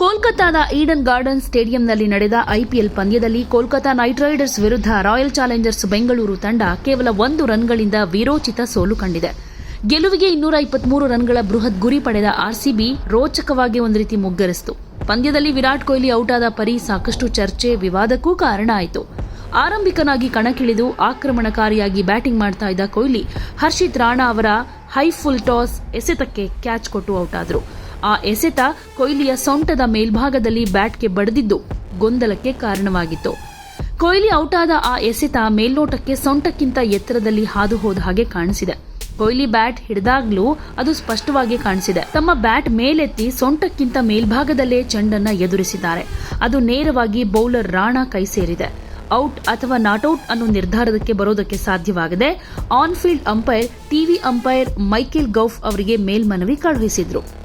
ಕೋಲ್ಕತ್ತಾದ Eden garden ಸ್ಟೇಡಿಯಂನಲ್ಲಿ ನಡೆದ IPL ಪಂದ್ಯದಲ್ಲಿ Kolkata Knight Riders ವಿರುದ್ಧ ರಾಯಲ್ ಚಾಲೆಂಜರ್ಸ್ ಬೆಂಗಳೂರು ತಂಡ ಕೇವಲ ಒಂದು ರನ್ಗಳಿಂದ ವಿರೋಚಿತ ಸೋಲು ಕಂಡಿದೆ. ಗೆಲುವಿಗೆ ಇನ್ನೂರ ಇಪ್ಪತ್ಮೂರು ರನ್ಗಳ ಬೃಹತ್ ಗುರಿ ಪಡೆದ ಆರ್ಸಿಬಿ ರೋಚಕವಾಗಿ ಒಂದು ರೀತಿ ಮುಗ್ಗರಿಸಿತು. ಪಂದ್ಯದಲ್ಲಿ ವಿರಾಟ್ ಕೊಹ್ಲಿ ಔಟ್ ಆದ ಪರಿ ಸಾಕಷ್ಟು ಚರ್ಚೆ, ವಿವಾದಕ್ಕೂ ಕಾರಣ ಆಯಿತು. ಆರಂಭಿಕನಾಗಿ ಕಣಕ್ಕಿಳಿದು ಆಕ್ರಮಣಕಾರಿಯಾಗಿ ಬ್ಯಾಟಿಂಗ್ ಮಾಡ್ತಾ ಇದ್ದ ಕೊಹ್ಲಿ ಹರ್ಷಿತ್ ರಾಣಾ ಅವರ ಹೈ ಫುಲ್ ಟಾಸ್ ಎಸೆತಕ್ಕೆ ಕ್ಯಾಚ್ ಕೊಟ್ಟು ಔಟ್ ಆದರು ಆ ಎಸೆತ ಕೊಹ್ಲಿಯ ಸೊಂಟದ ಮೇಲ್ಭಾಗದಲ್ಲಿ ಬ್ಯಾಟ್ಗೆ ಬಡಿದಿದ್ದು ಗೊಂದಲಕ್ಕೆ ಕಾರಣವಾಗಿತ್ತು. ಕೊಹ್ಲಿ ಔಟ್ ಆದ ಆ ಎಸೆತ ಮೇಲ್ನೋಟಕ್ಕೆ ಸೊಂಟಕ್ಕಿಂತ ಎತ್ತರದಲ್ಲಿ ಹಾದು ಹೋದ ಹಾಗೆ ಕಾಣಿಸಿದೆ. ಕೊಹ್ಲಿ ಬ್ಯಾಟ್ ಹಿಡಿದಾಗ್ಲೂ ಅದು ಸ್ಪಷ್ಟವಾಗಿ ಕಾಣಿಸಿದೆ. ತಮ್ಮ ಬ್ಯಾಟ್ ಮೇಲೆತ್ತಿ ಸೊಂಟಕ್ಕಿಂತ ಮೇಲ್ಭಾಗದಲ್ಲೇ ಚೆಂಡನ್ನ ಎದುರಿಸಿದ್ದಾರೆ. ಅದು ನೇರವಾಗಿ ಬೌಲರ್ ರಾಣಾ ಕೈ ಸೇರಿದೆ. ಔಟ್ ಅಥವಾ ನಾಟ್ಔಟ್ ಅನ್ನೋ ನಿರ್ಧಾರಕ್ಕೆ ಬರೋದಕ್ಕೆ ಸಾಧ್ಯವಾಗದೆ on field umpire, TV umpire Michael Gough ಅವರಿಗೆ ಮೇಲ್ಮನವಿ ಕಳುಹಿಸಿದ್ರು.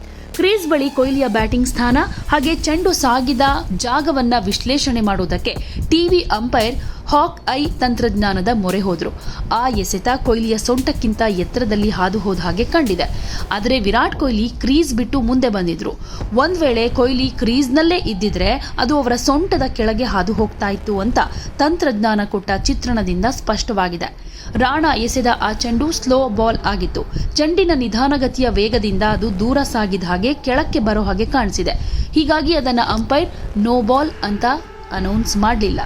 ಕ್ರೀಸ್ ಬಳಿ ಕೊಹ್ಲಿಯ ಬ್ಯಾಟಿಂಗ್ ಸ್ಥಾನ ಹಾಗೆ ಚೆಂಡು ಸಾಗಿದ ಜಾಗವನ್ನ ವಿಶ್ಲೇಷಣೆ ಮಾಡುವುದಕ್ಕೆ ಟಿವಿ ಅಂಪೈರ್ ಹಾಕ್ ಐ ತಂತ್ರಜ್ಞಾನದ ಮೊರೆ ಹೋದರು. ಆ ಎಸೆತ ಕೊಹ್ಲಿಯ ಸೊಂಟಕ್ಕಿಂತ ಎತ್ತರದಲ್ಲಿ ಹಾದು ಹೋದ ಹಾಗೆ ಕಂಡಿದೆ. ಆದರೆ ವಿರಾಟ್ ಕೊಹ್ಲಿ ಕ್ರೀಸ್ ಬಿಟ್ಟು ಮುಂದೆ ಬಂದಿದ್ರು. ಒಂದ್ ವೇಳೆ ಕೊಹ್ಲಿ ಕ್ರೀಸ್ನಲ್ಲೇ ಇದ್ದಿದ್ರೆ ಅದು ಅವರ ಸೊಂಟದ ಕೆಳಗೆ ಹಾದು ಹೋಗ್ತಾ ಇತ್ತು ಅಂತ ತಂತ್ರಜ್ಞಾನ ಕೊಟ್ಟ ಚಿತ್ರಣದಿಂದ ಸ್ಪಷ್ಟವಾಗಿದೆ. ರಾಣಾ ಎಸೆದ ಆ ಚೆಂಡು ಸ್ಲೋ ಬಾಲ್ ಆಗಿತ್ತು. ಚೆಂಡಿನ ನಿಧಾನಗತಿಯ ವೇಗದಿಂದ ಅದು ದೂರ ಸಾಗಿದ ಹಾಗೆ ಕೆಳಕ್ಕೆ ಬರೋ ಹಾಗೆ ಕಾಣಿಸಿದೆ. ಹೀಗಾಗಿ ಅದನ್ನ ಅಂಪೈರ್ ನೋ ಬಾಲ್ ಅಂತ ಅನೌನ್ಸ್ ಮಾಡಲಿಲ್ಲ.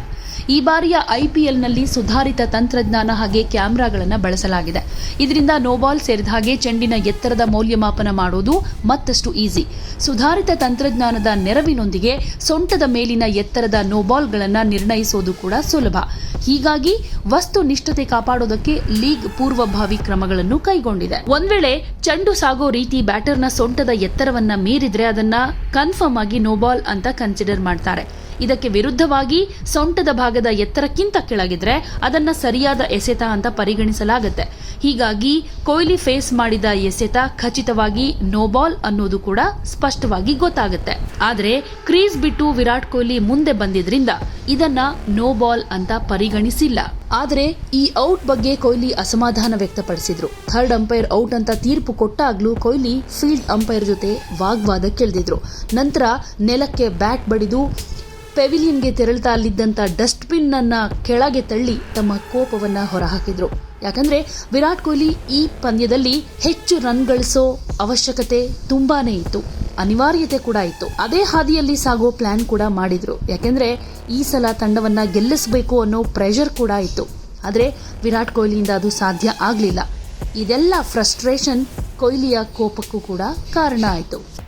ಈ ಬಾರಿಯ ಐಪಿಎಲ್ನಲ್ಲಿ ಸುಧಾರಿತ ತಂತ್ರಜ್ಞಾನ ಹಾಗೆ ಕ್ಯಾಮೆರಾಗಳನ್ನು ಬಳಸಲಾಗಿದೆ. ಇದರಿಂದ ನೋಬಾಲ್ ಸೇರಿದ ಹಾಗೆ ಚೆಂಡಿನ ಎತ್ತರದ ಮೌಲ್ಯಮಾಪನ ಮಾಡೋದು ಮತ್ತಷ್ಟು ಈಸಿ. ಸುಧಾರಿತ ತಂತ್ರಜ್ಞಾನದ ನೆರವಿನೊಂದಿಗೆ ಸೊಂಟದ ಮೇಲಿನ ಎತ್ತರದ ನೋಬಾಲ್ಗಳನ್ನು ನಿರ್ಣಯಿಸೋದು ಕೂಡ ಸುಲಭ. ಹೀಗಾಗಿ ವಸ್ತು ನಿಷ್ಠತೆ ಕಾಪಾಡೋದಕ್ಕೆ ಲೀಗ್ ಪೂರ್ವಭಾವಿ ಕ್ರಮಗಳನ್ನು ಕೈಗೊಂಡಿದೆ. ಒಂದ್ ವೇಳೆ ಚೆಂಡು ಸಾಗೋ ರೀತಿ ಬ್ಯಾಟರ್ನ ಸೊಂಟದ ಎತ್ತರವನ್ನ ಮೀರಿದ್ರೆ ಅದನ್ನ ಕನ್ಫರ್ಮ್ ಆಗಿ ನೋಬಾಲ್ ಅಂತ ಕನ್ಸಿಡರ್ ಮಾಡ್ತಾರೆ. ಇದಕ್ಕೆ ವಿರುದ್ಧವಾಗಿ ಸೊಂಟದ ಭಾಗದ ಎತ್ತರಕ್ಕಿಂತ ಕೆಳಗಿದ್ರೆ ಅದನ್ನ ಸರಿಯಾದ ಎಸೆತ ಅಂತ ಪರಿಗಣಿಸಲಾಗುತ್ತೆ. ಹೀಗಾಗಿ ಕೊಹ್ಲಿ ಫೇಸ್ ಮಾಡಿದ ಎಸೆತ ಖಚಿತವಾಗಿ ನೋಬಾಲ್ ಅನ್ನೋದು ಕೂಡ ಸ್ಪಷ್ಟವಾಗಿ ಗೊತ್ತಾಗುತ್ತೆ. ಆದ್ರೆ ಕ್ರೀಸ್ ಬಿಟ್ಟು ವಿರಾಟ್ ಕೊಹ್ಲಿ ಮುಂದೆ ಬಂದಿದ್ರಿಂದ ಇದನ್ನ ನೋ ಬಾಲ್ ಅಂತ ಪರಿಗಣಿಸಿಲ್ಲ. ಆದರೆ ಈ ಔಟ್ ಬಗ್ಗೆ ಕೊಹ್ಲಿ ಅಸಮಾಧಾನ ವ್ಯಕ್ತಪಡಿಸಿದ್ರು. ಥರ್ಡ್ ಅಂಪೈರ್ ಔಟ್ ಅಂತ ತೀರ್ಪು ಕೊಟ್ಟಾಗ್ಲೂ ಕೊಹ್ಲಿ ಫೀಲ್ಡ್ ಅಂಪೈರ್ ಜೊತೆ ವಾಗ್ವಾದಕ್ಕಿಳಿದಿದ್ರು ನಂತರ ನೆಲಕ್ಕೆ ಬ್ಯಾಟ್ ಬಡಿದು ಪೆವಿಲಿಯನ್ಗೆ ತೆರಳುತ್ತಾ ಅಲ್ಲಿದ್ದಂಥ ಡಸ್ಟ್ಬಿನ್ ಅನ್ನ ಕೆಳಗೆ ತಳ್ಳಿ ತಮ್ಮ ಕೋಪವನ್ನ ಹೊರಹಾಕಿದ್ರು. ಯಾಕಂದ್ರೆ ವಿರಾಟ್ ಕೊಹ್ಲಿ ಈ ಪಂದ್ಯದಲ್ಲಿ ಹೆಚ್ಚು ರನ್ ಗಳಿಸೋ ಅವಶ್ಯಕತೆ ತುಂಬಾನೇ ಇತ್ತು. ಅನಿವಾರ್ಯತೆ ಕೂಡ ಇತ್ತು. ಅದೇ ಹಾದಿಯಲ್ಲಿ ಸಾಗೋ ಪ್ಲಾನ್ ಕೂಡ ಮಾಡಿದ್ರು. ಯಾಕೆಂದ್ರೆ ಈ ಸಲ ತಂಡವನ್ನ ಗೆಲ್ಲಿಸಬೇಕು ಅನ್ನೋ ಪ್ರೆಷರ್ ಕೂಡ ಇತ್ತು. ಆದರೆ ವಿರಾಟ್ ಕೊಹ್ಲಿಯಿಂದ ಅದು ಸಾಧ್ಯ ಆಗಲಿಲ್ಲ. ಇದೆಲ್ಲ ಫ್ರಸ್ಟ್ರೇಷನ್ ಕೊಹ್ಲಿಯ ಕೋಪಕ್ಕೂ ಕೂಡ ಕಾರಣ ಆಯಿತು.